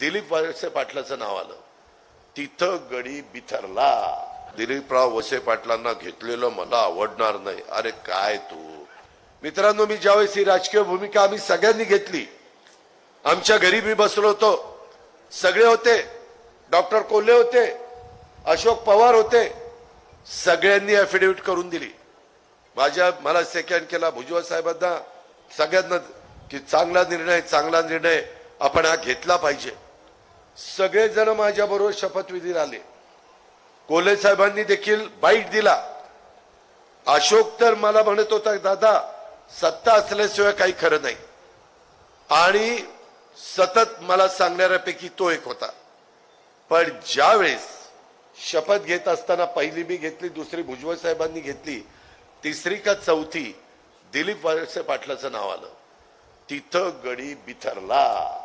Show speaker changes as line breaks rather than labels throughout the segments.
दिलीप वळसे पाटलाचं नाव आलं. तिथं गडी बिथरला. दिलीपराव वसे पाटलांना घेतलेलं मला आवडणार नाही. अरे काय तू? मित्रांनो मी ज्यावेळेस ही राजकीय भूमिका आम्ही सगळ्यांनी घेतली आमच्या घरी मी बसलो होतो. सगळे होते. डॉक्टर कोल्हे होते. अशोक पवार होते. सगळ्यांनी अफिडेव्हिट करून दिली. माझ्या मला सेकंड केला भुजबळ साहेबांना. सगळ्यांना की चांगला निर्णय चांगला निर्णय आपण हा घेतला पाहिजे. सगळेजण माझ्याबरोबर शपथविधीला आले. कोले साहेबांनी देखील बाईट दिला. अशोक तर मला म्हणत होता दादा सत्ता असल्याशिवाय काही खरं नाही. आणि सतत मला सांगणाऱ्यापैकी तो एक होता. पण ज्यावेळेस शपथ घेत असताना पहिली मी घेतली दुसरी भुजबळ साहेबांनी घेतली तिसरी का चौथी दिलीप वळसे पाटलाचं नाव आलं. तिथं गडी बिथरला.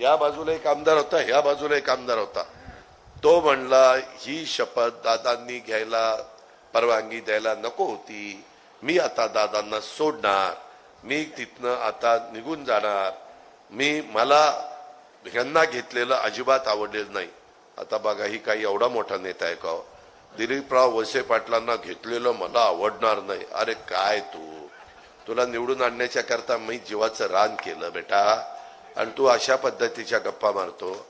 या बाजूला एक आमदार होता ह्या बाजूला एक आमदार होता. तो म्हणला ही शपथ दादांनी घ्यायला परवानगी द्यायला नको होती. मी आता दादांना सोडणार. मी तिथनं आता निघून जाणार. मी मला ह्यांना घेतलेलं अजिबात आवडलेलं नाही. आता बघा ही काही एवढा मोठा नेता आहे का? हो? दिलीपराव वसे पाटलांना घेतलेलं मला आवडणार नाही. अरे काय तू? तुला निवडून आणण्याच्या करता मी जीवाचं रान केलं बेटा. आणि तू अशा पद्धतीच्या गप्पा मारतो.